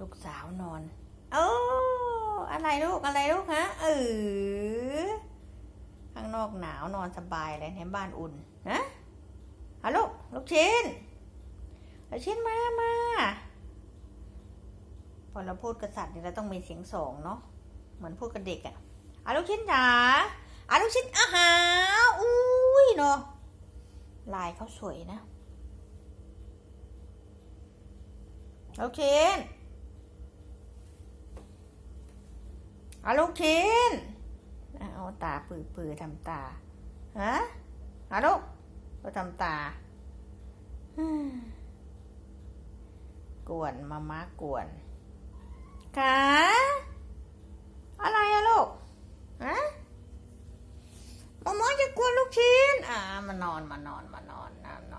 ลูกสาวนอนโอ้อะไรลูกอะไรลูกฮะเออข้างนอกหนาวนอนสบายเลยในบ้านอุ่นฮะฮัลโหลลูกชิ้นลูกชิ้นมามาพอเราพูดกับสัตว์เนี่ยเราต้องมีเสียงสองเนาะเหมือนพูดกับเด็กอะอะลูกชิ้นจ๋าอะลูกชิ้นอาหารอุ้ยเนาะลายเขาสวยนะลูกชิ้น เอาลูกชิ้นเอาตาปือปือๆทำตาฮะเอาลูกเราทำตากวนมามากวนขาอะไรอะลูกฮะมามาจะกวนลูกชิ้น อ่ามานอนมานอนมานอนนะน